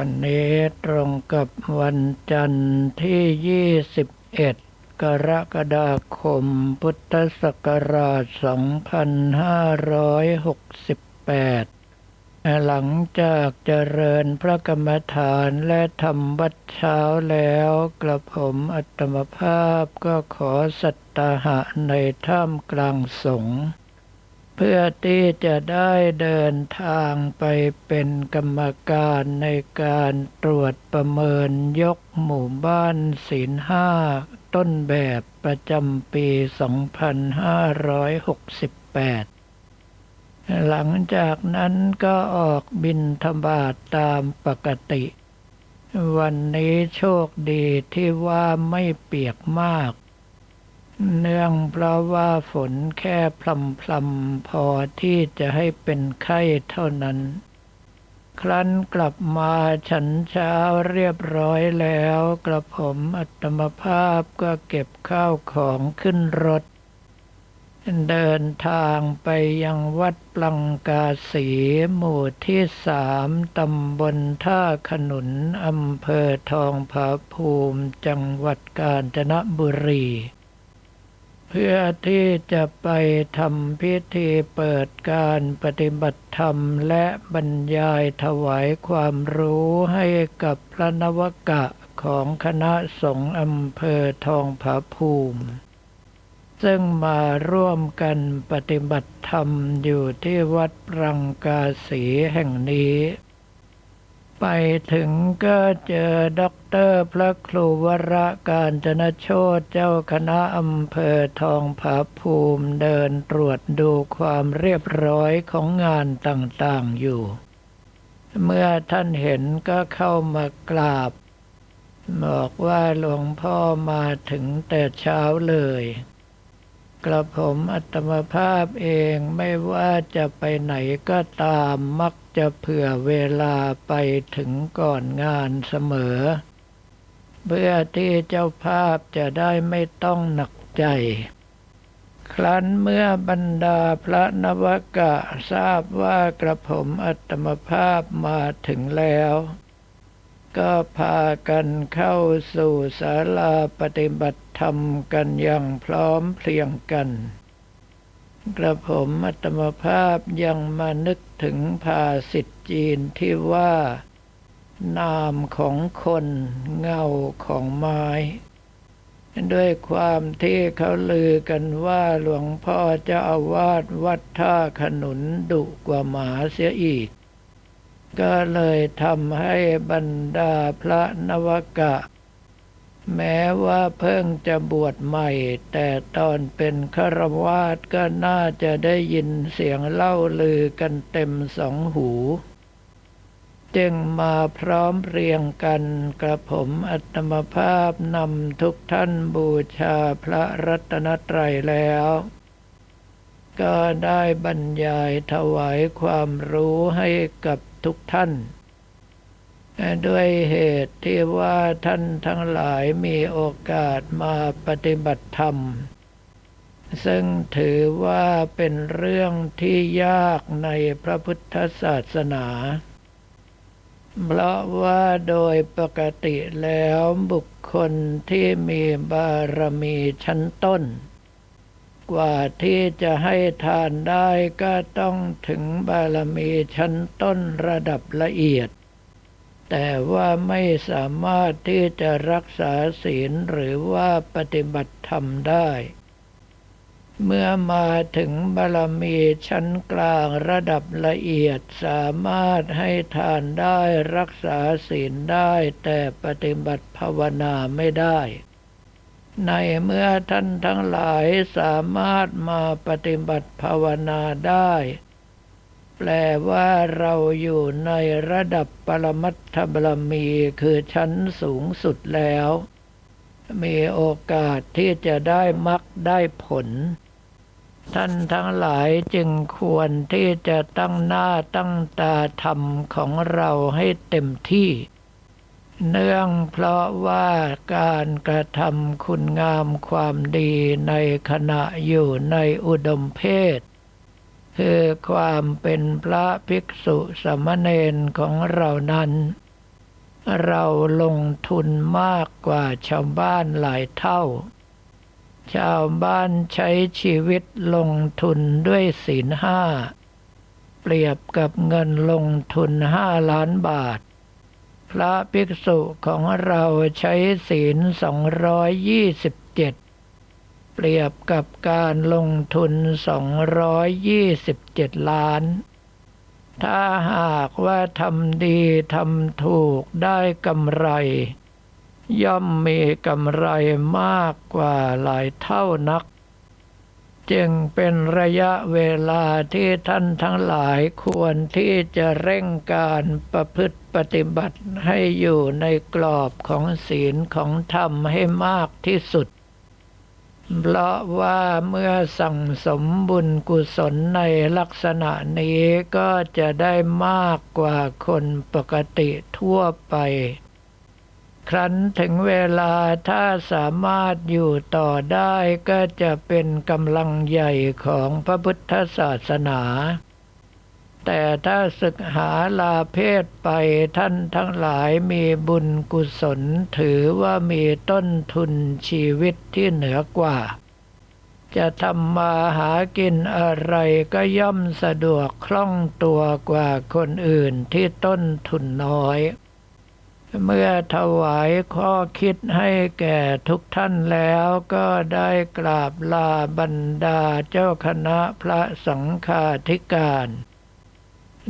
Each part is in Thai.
วันนี้ตรงกับวันจันทร์ที่ 21 กรกฎาคม พุทธศักราช 2568 หลังจากเจริญพระกรรมฐานและทำวัดเช้าแล้วกระผมอัตมภาพก็ขอสัตตหะในท่ามกลางสงฆ์ เพื่อที่จะได้เดินทางไปเป็นกรรมการในการตรวจประเมินยกหมู่บ้านศีลห้าต้นแบบประจำปี 2568หลังจากนั้นก็ออกบินธบาตตามปกติ วันนี้โชคดีที่ว่าไม่เปียกมาก เนื่องเพราะว่าฝนแค่พลำพลำพอที่จะให้เป็นไข้เท่านั้น ครั้นกลับมาฉันเช้าเรียบร้อยแล้ว กระผมอัตมภาพก็เก็บข้าวของขึ้นรถ เดินทางไปยังวัดปลังกาสีหมู่ที่สามตำบลท่าขนุนอำเภอทองผาภูมิ จังหวัดกาญจนบุรี เพื่อที่จะไปทำพิธีเปิดการปฏิบัติธรรมและบรรยายถวายความรู้ให้กับพระนวกะของคณะสงฆ์อำเภอทองผาภูมิซึ่งมาร่วมกันปฏิบัติธรรมอยู่ที่วัดปรังกาสีแห่งนี้ ไปถึงก็เจอด็อกเตอร์พระครูวระการจนโชตเจ้าคณะอำเภอทองผาภูมิเดินตรวจดูความเรียบร้อยของงานต่างๆอยู่ เมื่อท่านเห็นก็เข้ามากราบ บอกว่าหลวงพ่อมาถึงแต่เช้าเลย กระผมอัตมภาพเองไม่ว่าจะไปไหนก็ตามมักจะเผื่อเวลาไปถึงก่อนงานเสมอ เพื่อที่เจ้าภาพจะได้ไม่ต้องหนักใจ ครั้นเมื่อบรรดาพระนวกะทราบว่ากระผมอัตมภาพมาถึงแล้วก็พากันเข้าสู่ศาลาปฏิบัติ ธรรมกันอย่างพร้อมเพรียงกัน กระผมอัตมภาพยังมานึกถึงภาสิทธิจีนที่ว่า นามของคนเงาของไม้ด้วยความที่เขาลือกันว่าหลวงพ่อเจ้าอาวาสวัดท่าขนุนดุกว่าหมาเสียอีก ก็เลยทำให้บรรดาพระนวกะ แม้ว่าเพิ่งจะบวชใหม่ แต่ตอนเป็นฆราวาสก็น่าจะได้ยินเสียงเล่าลือกันเต็มสองหู จึงมาพร้อมเรียงกันกระผมอัตมภาพนำทุกท่านบูชาพระรัตนตรัยแล้ว ก็ได้บรรยายถวายความรู้ให้กับทุกท่าน ด้วยเหตุที่ว่าท่านทั้งหลายมีโอกาสมาปฏิบัติธรรม ซึ่งถือว่าเป็นเรื่องที่ยากในพระพุทธศาสนา เพราะว่าโดยปกติแล้วบุคคลที่มีบารมีชั้นต้น กว่าที่จะให้ทานได้ก็ต้องถึงบารมีชั้นต้นระดับละเอียด แต่ว่าไม่สามารถที่จะรักษาศีลหรือว่าปฏิบัติธรรมได้ เมื่อมาถึงบารมีชั้นกลางระดับละเอียดสามารถให้ทานได้รักษาศีลได้แต่ปฏิบัติภาวนาไม่ได้ ในเมื่อท่านทั้งหลายสามารถมาปฏิบัติภาวนาได้ แปลว่าเราอยู่ในระดับปรมัตถบรมีคือชั้นสูงสุดแล้ว มีโอกาสที่จะได้มรรคได้ผล ท่านทั้งหลายจึงควรที่จะตั้งหน้าตั้งตาทำของเราให้เต็มที่ เนื่องเพราะว่าการกระทำคุณงามความดีในขณะอยู่ในอุดมเพศ คือความเป็นพระภิกษุสมณเณรของเรานั้น เราลงทุนมากกว่าชาวบ้านหลายเท่า ชาวบ้านใช้ชีวิตลงทุนด้วยศีลห้า เปรียบกับเงินลงทุนห้าล้านบาท พระภิกษุของเราใช้ศีลสองร้อยยี่สิบเจ็ด เปรียบกับการลงทุนสองร้อยยี่สิบเจ็ดล้าน ถ้าหากว่าทำดีทำถูกได้กำไร ย่อมมีกำไรมากกว่าหลายเท่านัก จึงเป็นระยะเวลาที่ท่านทั้งหลายควรที่จะเร่งการประพฤติปฏิบัติให้อยู่ในกรอบของศีลของธรรมให้มากที่สุด เพราะว่าเมื่อสั่งสมบุญกุศลในลักษณะนี้ก็จะได้มากกว่าคนปกติทั่วไป ครั้นถึงเวลาถ้าสามารถอยู่ต่อได้ก็จะเป็นกำลังใหญ่ของพระพุทธศาสนา แต่ถ้าศึกหาลาเพศไปท่านทั้งหลายมีบุญกุศลถือว่ามีต้นทุนชีวิตที่เหนือกว่า จะทำมาหากินอะไรก็ย่อมสะดวกคล่องตัวกว่าคนอื่นที่ต้นทุนน้อยเมื่อถวายข้อคิดให้แก่ทุกท่านแล้วก็ได้กราบลาบรรดาเจ้าคณะพระสังฆาธิการ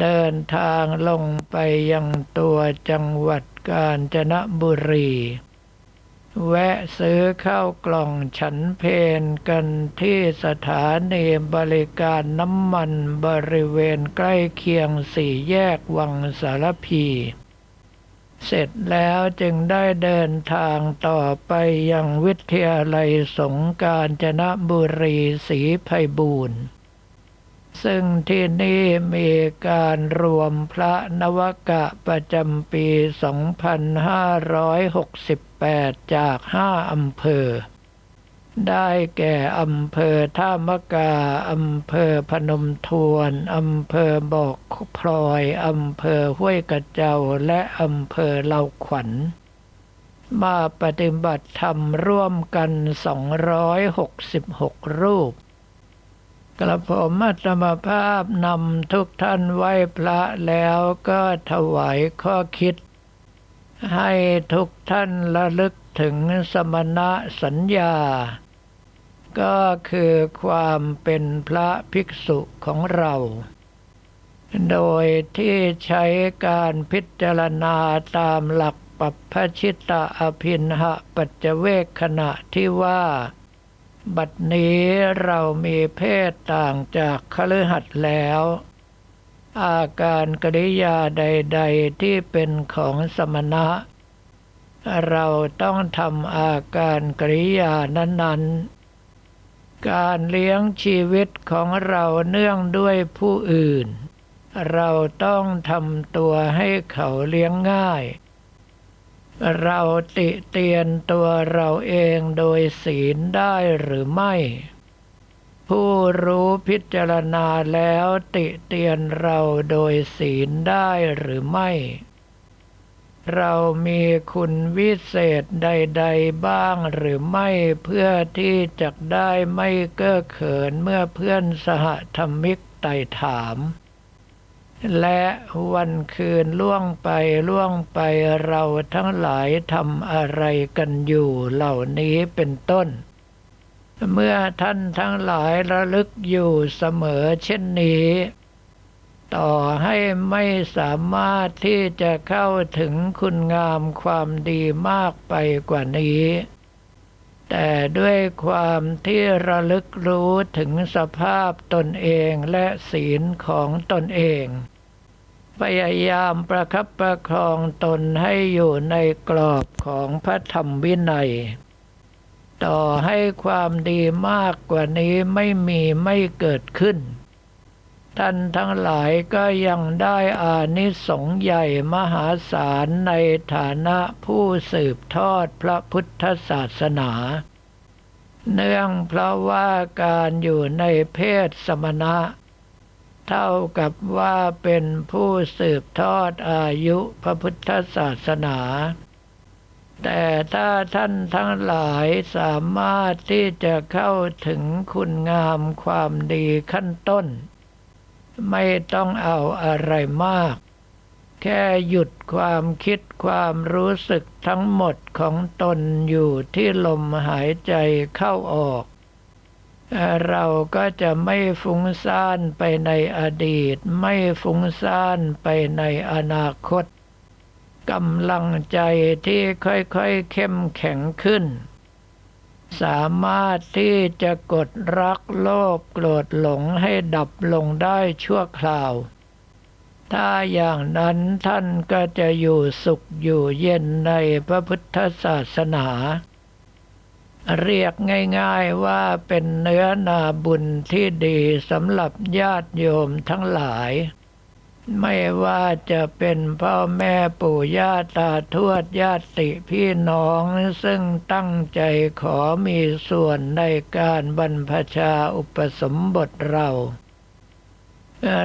เดินทางลงไปยังตัวจังหวัดกาญจนบุรี แวะซื้อข้าวกล่องฉันเพนกันที่สถานีบริการน้ำมันบริเวณใกล้เคียงสี่แยกวังสารพีเสร็จแล้วจึงได้เดินทางต่อไปยังวิทยาลัยสงกาญจนบุรีศรีไพบูรณ์ ซึ่งที่นี่มีการรวมพระนวกะประจำปี 2568 จากห้าอำเภอ ได้แก่อำเภอท่ามกา อำเภอพนมทวน อำเภอบอกพลอย อำเภอห้วยกระเจ้า และอำเภอเหล่าขวัญ มาปฏิบัติธรรมร่วมกัน 266 รูป กระผมอัตมภาพนำทุกท่านไหว้พระแล้วก็ถวายข้อคิด ให้ทุกท่านระลึกถึงสมณะสัญญา ก็คือความเป็นพระภิกษุของเรา โดยที่ใช้การพิจารณาตามหลักปัปพชิตะอภินหะปัจเจเวกขณะที่ว่า บัดนี้เรามีเพศต่างจากคฤหัสถ์แล้ว อาการกริยาใด ๆที่เป็นของสมณะ เราต้องทำอาการกริยานั้นๆ การเลี้ยงชีวิตของเราเนื่องด้วยผู้อื่น เราต้องทำตัวให้เขาเลี้ยงง่าย เราติเตียนตัวเราเองโดยศีลได้หรือไม่ ผู้รู้พิจารณาแล้วติเตียนเราโดยศีลได้หรือไม่ เรามีคุณวิเศษใด ๆบ้างหรือไม่เพื่อที่จะได้ไม่เก้อเขินเมื่อเพื่อนสหธรรมิกไต่ถาม และวันคืนล่วงไปล่วงไปเราทั้งหลายทำอะไรกันอยู่เหล่านี้เป็นต้น เมื่อท่านทั้งหลายระลึกอยู่เสมอเช่นนี้ ต่อให้ไม่สามารถที่จะเข้าถึงคุณงามความดีมากไปกว่านี้ แต่ด้วยความที่ระลึกรู้ถึงสภาพตนเองและศีลของตนเอง พยายามประคับประคองตนให้อยู่ในกรอบของพระธรรมวินัย ต่อให้ความดีมากกว่านี้ไม่มีไม่เกิดขึ้น ท่านทั้งหลายก็ยังได้อานิสงส์ใหญ่มหาศาลในฐานะผู้สืบทอดพระพุทธศาสนา เนื่องเพราะว่าการอยู่ในเพศสมณะ เท่ากับว่าเป็นผู้สืบทอดอายุพระพุทธศาสนา แต่ถ้าท่านทั้งหลายสามารถที่จะเข้าถึงคุณงามความดีขั้นต้น ไม่ต้องเอาอะไรมาก แค่หยุดความคิดความรู้สึกทั้งหมดของตนอยู่ที่ลมหายใจเข้าออก เราก็จะไม่ฟุ้งซ่านไปในอดีต ไม่ฟุ้งซ่านไปในอนาคตกำลังใจที่ค่อยๆเข้มแข็งขึ้น สามารถที่จะกดรักโลภโกรธหลงให้ดับลงได้ชั่วคราว ถ้าอย่างนั้นท่านก็จะอยู่สุขอยู่เย็นในพระพุทธศาสนา เรียกง่ายๆว่าเป็นเนื้อนาบุญที่ดีสำหรับญาติโยมทั้งหลาย ไม่ว่าจะเป็นพ่อแม่ปู่ย่าตาทวดญาติพี่น้อง ซึ่งตั้งใจขอมีส่วนในการบรรพชาอุปสมบทเรา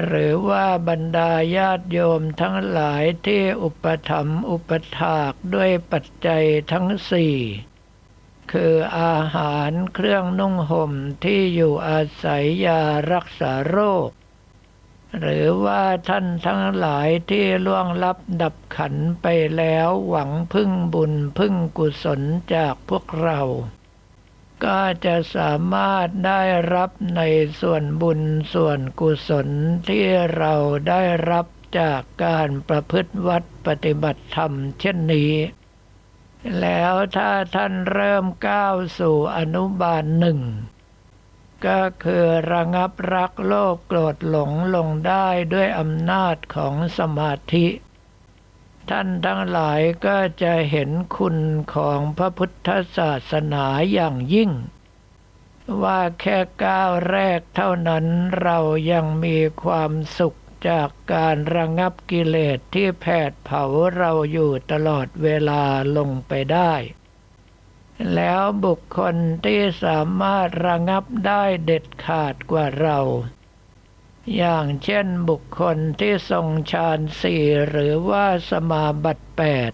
หรือว่าบรรดาญาติโยมทั้งหลายที่อุปถัมภ์อุปถากด้วยปัจจัยทั้งสี่คืออาหารเครื่องนุ่งห่มที่อยู่อาศัยยารักษาโรค หรือว่าท่านทั้งหลายที่ล่วงลับดับขันไปแล้วหวังพึ่งบุญพึ่งกุศลจากพวกเรา ก็จะสามารถได้รับในส่วนบุญส่วนกุศลที่เราได้รับจากการประพฤติวัดปฏิบัติธรรมเช่นนี้ แล้วถ้าท่านเริ่มก้าวสู่อนุบาลหนึ่ง ก็คือระงับรักโลภโกรธหลงลงได้ด้วยอำนาจของสมาธิ ท่านทั้งหลายก็จะเห็นคุณของพระพุทธศาสนาอย่างยิ่ง ว่าแค่ก้าวแรกเท่านั้นเรายังมีความสุขจากการระงับกิเลสที่แผดเผาเราอยู่ตลอดเวลาลงไปได้ แล้วบุคคลที่สามารถระงับได้เด็ดขาดกว่าเรา อย่างเช่นบุคคลที่ทรงฌานสี่หรือว่าสมาบัติแปด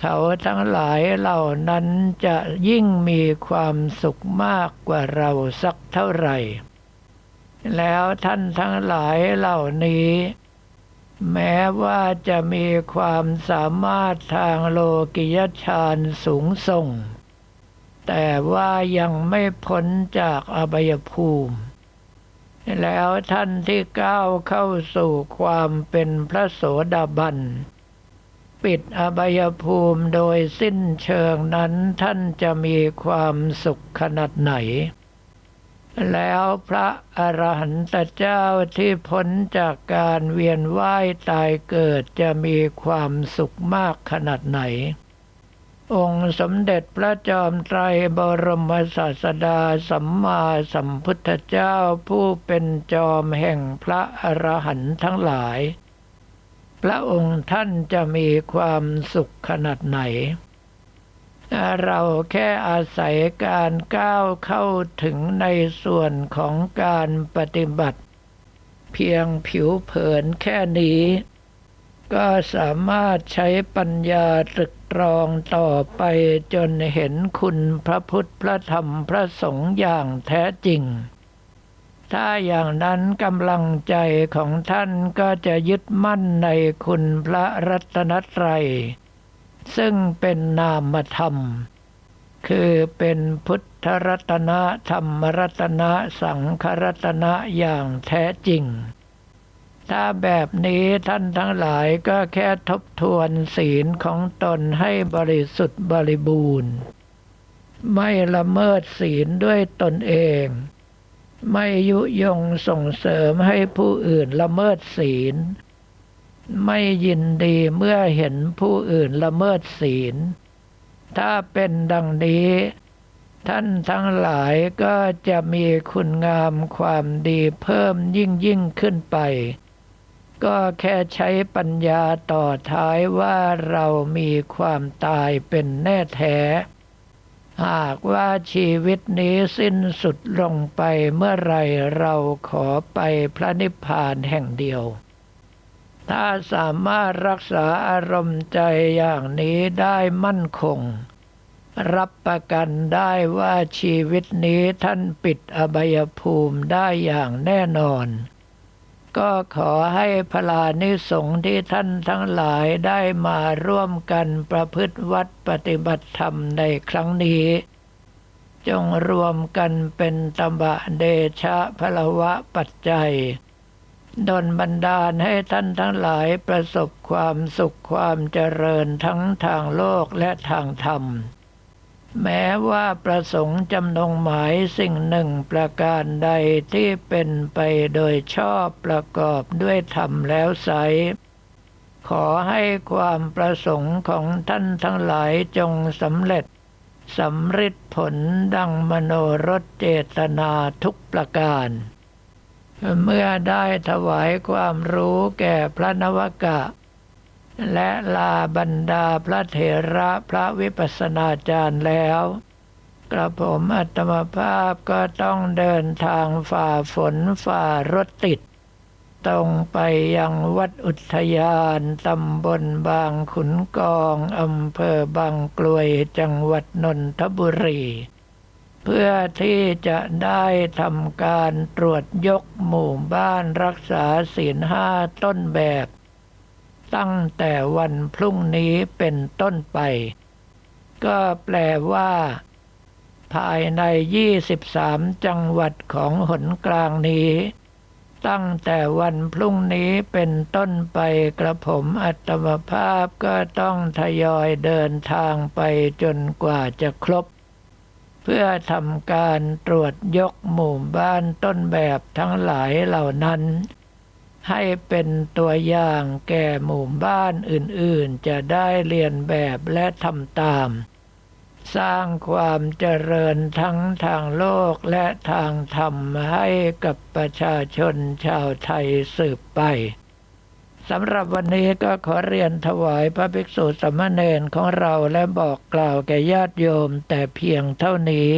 เขาทั้งหลายเหล่านั้นจะยิ่งมีความสุขมากกว่าเราสักเท่าไหร่ แล้วท่านทั้งหลายเหล่านี้ แม้ว่าจะมีความสามารถทางโลกิยฌานสูงส่ง แต่ว่ายังไม่พ้นจากอบายภูมิ แล้วท่านที่ก้าวเข้าสู่ความเป็นพระโสดาบัน ปิดอบายภูมิโดยสิ้นเชิงนั้นท่านจะมีความสุขขนาดไหน แล้วพระอรหันตเจ้าที่พ้นจากการเวียนว่ายตายเกิดจะมีความสุขมากขนาดไหน องค์สมเด็จพระจอมไตรบรมศาสดาสัมมาสัมพุทธเจ้าผู้เป็นจอมแห่งพระอรหันต์ทั้งหลาย พระองค์ท่านจะมีความสุขขนาดไหน เราแค่อาศัยการก้าวเข้าถึงในส่วนของการปฏิบัติ เพียงผิวเผินแค่นี้ ก็สามารถใช้ปัญญาตรึก รองต่อไปจนเห็นคุณพระพุทธพระธรรมพระสงฆ์อย่างแท้จริง ถ้าอย่างนั้นกำลังใจของท่านก็จะยึดมั่นในคุณพระรัตนตรัย ซึ่งเป็นนามธรรม คือเป็นพุทธรัตนะธรรมรัตนะสังครัตนะอย่างแท้จริง ถ้าแบบนี้ท่านทั้งหลายก็แค่ทบทวนศีลของตนให้บริสุทธิ์บริบูรณ์ ไม่ละเมิดศีลด้วยตนเอง ไม่ยุยงส่งเสริมให้ผู้อื่นละเมิดศีล ไม่ยินดีเมื่อเห็นผู้อื่นละเมิดศีล ถ้าเป็นดังนี้ท่านทั้งหลายก็จะมีคุณงามความดีเพิ่มยิ่งยิ่งขึ้นไป ก็แค่ใช้ปัญญาต่อท้ายว่าเรามีความตายเป็นแน่แท้ หากว่าชีวิตนี้สิ้นสุดลงไปเมื่อไรเราขอไปพระนิพพานแห่งเดียว ถ้าสามารถรักษาอารมณ์ใจอย่างนี้ได้มั่นคง รับประกันได้ว่าชีวิตนี้ท่านปิดอบายภูมิได้อย่างแน่นอน ก็ขอให้พลานิสงส์ที่ท่านทั้งหลายได้มาร่วมกันประพฤติวัดปฏิบัติธรรมในครั้งนี้ จงรวมกันเป็นตบะเดชะพลวะปัจจัยดลบันดาลให้ท่านทั้งหลายประสบความสุขความเจริญทั้งทางโลกและทางธรรม แม้ว่าประสงค์จำนงหมายสิ่งหนึ่งประการใดที่เป็นไปโดยชอบประกอบด้วยธรรมแล้วไซขอให้ความประสงค์ของท่านทั้งหลายจงสำเร็จสำฤทธิ์ผลดังมโนรสเจตนาทุกประการ เมื่อได้ถวายความรู้แก่พระนวกะ และลาบรรดาพระเถระพระวิปัสสนาจารย์แล้วกระผมอัตมภาพก็ต้องเดินทางฝ่าฝนฝ่ารถติด ตรงไปยังวัดอุทยานตำบลบางขุนกองอำเภอบางกลวยจังหวัดนนทบุรี เพื่อที่จะได้ทำการตรวจยกหมู่บ้านรักษาศีลห้าต้นแบบ ตั้งแต่วันพรุ่งนี้เป็นต้นไป ก็แปลว่า ภายใน 23 จังหวัดของหนกลางนี้ ตั้งแต่วันพรุ่งนี้เป็นต้นไปกระผมอัตมภาพก็ต้องทยอยเดินทางไปจนกว่าจะครบเพื่อทำการตรวจยกหมู่บ้านต้นแบบทั้งหลายเหล่านั้น ให้เป็นตัวอย่างแก่หมู่บ้านอื่นๆ จะได้เรียนแบบและทำตาม สร้างความเจริญทั้งทางโลกและทางธรรมให้กับประชาชนชาวไทยสืบไปสำหรับวันนี้ก็ขอเรียนถวายพระภิกษุสามเณรของเราและบอกกล่าวแก่ญาติโยมแต่เพียงเท่านี้